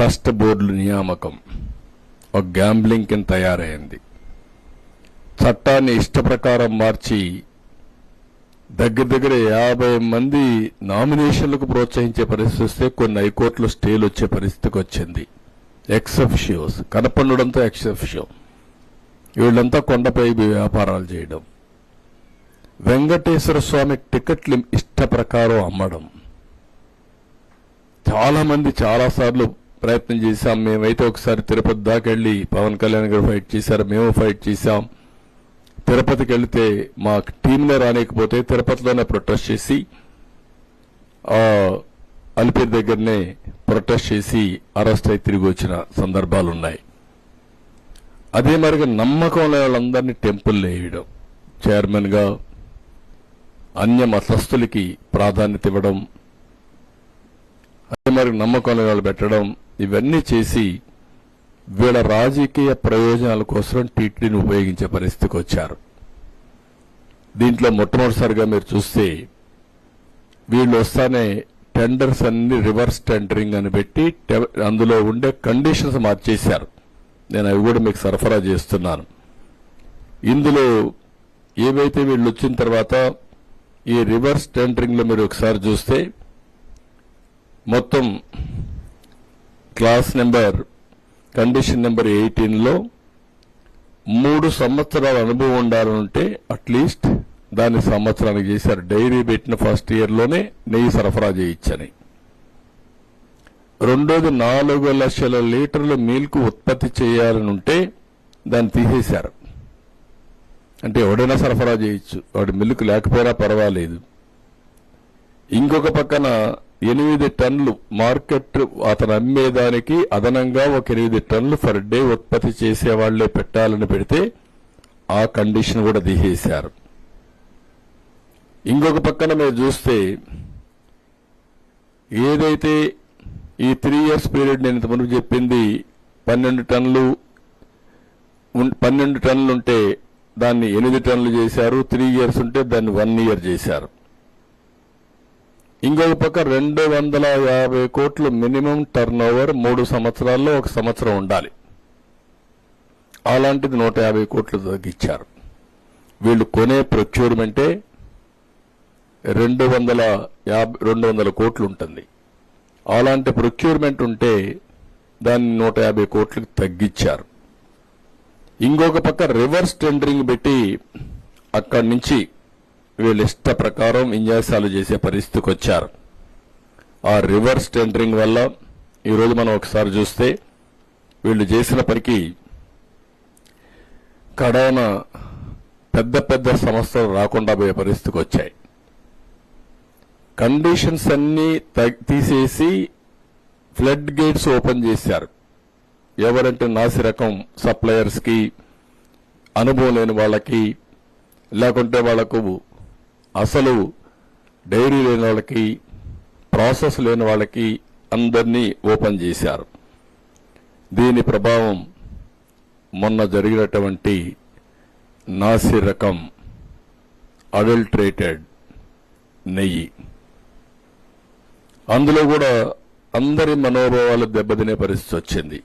Trust బోర్డుల నియామకం. ఒక గ్యాంబ్లింగ్ కింద తయారైంది. చట్టాన్ని ఇష్టప్రకారం మార్చి దగ్గర దగ్గర యాభై మంది నామినేషన్లకు ప్రోత్సహించే పరిస్థితి వస్తే కొన్ని హైకోర్టులో స్టేలు వచ్చే పరిస్థితికి వచ్చింది. ఎక్సెఫ్షియోస్ కనపండుడంతా ఎక్సెఫ్షియో వీళ్ళంతా కొండపై వ్యాపారాలు చేయడం. వెంకటేశ్వర స్వామి టికెట్లు ఇష్ట ప్రకారం అమ్మడం. చాలామంది చాలాసార్లు ప్రయత్నం చేశాం. మేమైతే ఒకసారి తిరుపతి దాకా వెళ్ళి పవన్ కళ్యాణ్ గారు ఫైట్ చేశారు. మేము ఫైట్ చేశాం. తిరుపతికి వెళితే మా టీంలో రానికపోతే తిరుపతిలోనే ప్రొటెస్ట్ చేసి ఆ దగ్గరనే ప్రొటెస్ట్ చేసి అరెస్ట్ అయి తిరిగి వచ్చిన సందర్భాలు ఉన్నాయి అదే మరిగా నమ్మకం లేని వాళ్ళందరినీ టెంపుల్ వేయడం చైర్మన్గా అన్య మతస్థులకి ప్రాధాన్యత ఇవ్వడం అదే మరి నమ్మకం లేని వాళ్ళు పెట్టడం ఇవన్నీ చేసి వీళ్ళ రాజకీయ ప్రయోజనాల కోసం టీటీడీని ఉపయోగించే పరిస్థితికి వచ్చారు. దీంట్లో మొట్టమొదటిసారిగా మీరు చూస్తే వీళ్ళు వస్తానే టెండర్స్ అన్ని రివర్స్ టెండరింగ్ అని పెట్టి అందులో ఉండే కండిషన్స్ మార్చేశారు. నేను అవి కూడా మీకు సరఫరా చేస్తున్నాను. ఇందులో ఏవైతే వీళ్ళు వచ్చిన తర్వాత ఈ రివర్స్ టెండరింగ్లో మీరు ఒకసారి చూస్తే మొత్తం క్లాస్ నెంబర్ కండిషన్ నెంబర్ ఎయిటీన్లో మూడు సంవత్సరాల అనుభవం ఉండాలంటే అట్లీస్ట్ దాన్ని సంవత్సరానికి చేశారు. డైరీ పెట్టిన ఫస్ట్ ఇయర్లోనే నెయ్యి సరఫరా చేయించని. రెండోది నాలుగు లక్షల లీటర్ల మిల్క్ ఉత్పత్తి చేయాలని ఉంటే దాన్ని తీసేశారు. అంటే ఎవడైనా సరఫరా చేయొచ్చు. వాడి మిల్క్ లేకపోయినా పర్వాలేదు. ఇంకొక పక్కన ఎనిమిది టన్నులు మార్కెట్ అతను అమ్మేదానికి అదనంగా ఒక ఎనిమిది టన్నులు పర్ డే ఉత్పత్తి చేసేవాళ్ళే పెట్టాలని పెడితే ఆ కండిషన్ కూడా దిహేశారు ఇంకొక పక్కన మీరు చూస్తే ఏదైతే ఈ త్రీ ఇయర్స్ పీరియడ్ నేను ఇంతకుముందు చెప్పింది పన్నెండు టన్నులు పన్నెండు టన్నులు ఉంటే దాన్ని ఎనిమిది టన్నులు చేశారు త్రీ ఇయర్స్ ఉంటే దాన్ని వన్ ఇయర్ చేశారు. ఇంకొక పక్క రెండు వందల యాభై కోట్లు మినిమం టర్న్ ఓవర్ మూడు సంవత్సరాల్లో ఒక సంవత్సరం ఉండాలి. అలాంటిది నూట యాభై కోట్లు తగ్గించారు. వీళ్ళు కొనే ప్రొక్యూర్మెంటే రెండు వందల యాభై రెండు వందల కోట్లు ఉంటుంది. అలాంటి ప్రొక్యూర్మెంట్ ఉంటే దాన్ని నూట యాభై కోట్లకు తగ్గించారు. ఇంకొక పక్క రివర్స్ టెండరింగ్ పెట్టి అక్కడి నుంచి వీళ్ళు ఇష్ట ప్రకారం విన్యాసాలు చేసే పరిస్థితికి వచ్చారు. ఆ రివర్స్ టెండరింగ్ వల్ల ఈరోజు మనం ఒకసారి చూస్తే వీళ్ళు చేసిన పనికి కడాన పెద్ద పెద్ద సంస్థలు రాకుండా పోయే పరిస్థితికి వచ్చాయి. కండిషన్స్ అన్నీ తగ్- తీసేసి ఫ్లడ్ గేట్స్ ఓపెన్ చేశారు. ఎవరంటే నాసి రకం సప్లయర్స్కి అనుభవం లేని వాళ్ళకి లేకుంటే వాళ్ళకు అసలు డైరీ లేని వాళ్ళకి ప్రాసెస్ లేని వాళ్ళకి అందరినీ ఓపెన్ చేశారు. దీని ప్రభావం మొన్న జరిగినటువంటి నాసి రకం అడల్ట్రేటెడ్ నెయ్యి. అందులో కూడా అందరి మనోభావాలు దెబ్బతినే పరిస్థితి వచ్చింది.